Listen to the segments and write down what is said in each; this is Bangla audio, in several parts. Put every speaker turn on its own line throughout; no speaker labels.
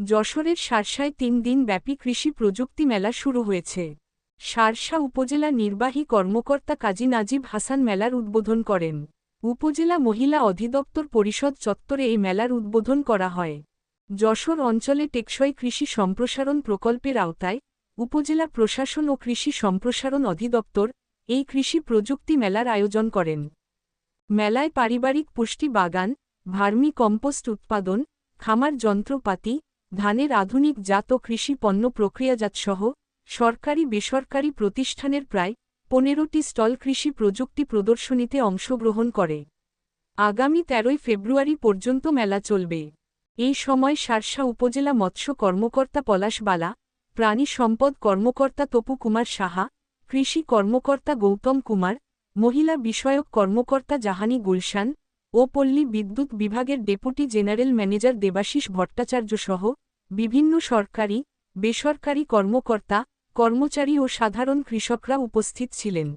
যশোরের সারসায় তিন দিন ব্যাপী কৃষি প্রযুক্তি মেলা শুরু হয়েছে। সারসা উপজেলা নির্বাহী কর্মকর্তা কাজী নাজিব হাসান মেলার উদ্বোধন করেন। উপজেলা মহিলা অধিদপ্তর পরিষদ চত্বরে এই মেলার উদ্বোধন করা হয়। যশোর অঞ্চলে টেকসই কৃষি সম্প্রসারণ প্রকল্পের আওতায় উপজেলা প্রশাসন ও কৃষি সম্প্রসারণ অধিদপ্তর এই কৃষি প্রযুক্তি মেলার আয়োজন করেন। মেলায় পারিবারিক পুষ্টি বাগান, ভার্মি কম্পোস্ট উৎপাদন, খামার যন্ত্রপাতি ধানের আধুনিক জাত ও কৃষি পণ্য প্রক্রিয়াজাতসহ সরকারি বেসরকারি প্রতিষ্ঠানের প্রায় পনেরোটি স্টল কৃষি প্রযুক্তি প্রদর্শনীতে অংশগ্রহণ করে। আগামী তেরোই ফেব্রুয়ারি পর্যন্ত মেলা চলবে। এই সময় সারসা উপজেলা মৎস্য কর্মকর্তা পলাশ বালা, প্রাণী সম্পদ কর্মকর্তা তপু কুমার সাহা, কৃষি কর্মকর্তা গৌতম কুমার, মহিলা বিষয়ক কর্মকর্তা জাহানি গুলশান ও পল্লী বিদ্যুৎ বিভাগের deputy general manager Debashis Bhattacharya সহ বিভিন্ন সরকারি, বেসরকারি কর্মকর্তা, কর্মচারী ও সাধারণ কৃষকরা উপস্থিত ছিলেন।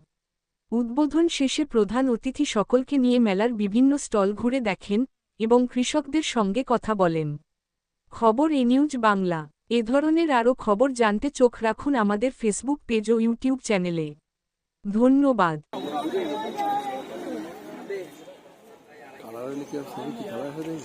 উদ্বোধন শেষে প্রধান অতিথি সকলকে নিয়ে মেলার বিভিন্ন স্টল ঘুরে দেখেন এবং কৃষকদের সঙ্গে কথা বলেন। খবর এ নিউজ বাংলা। এ ধরনের আরও খবর জানতে চোখ রাখুন আমাদের ফেসবুক পেজ ও ইউটিউব চ্যানেলে। ধন্যবাদ।
কালার হয়নি কি আর ছবি কি কালার হয়নি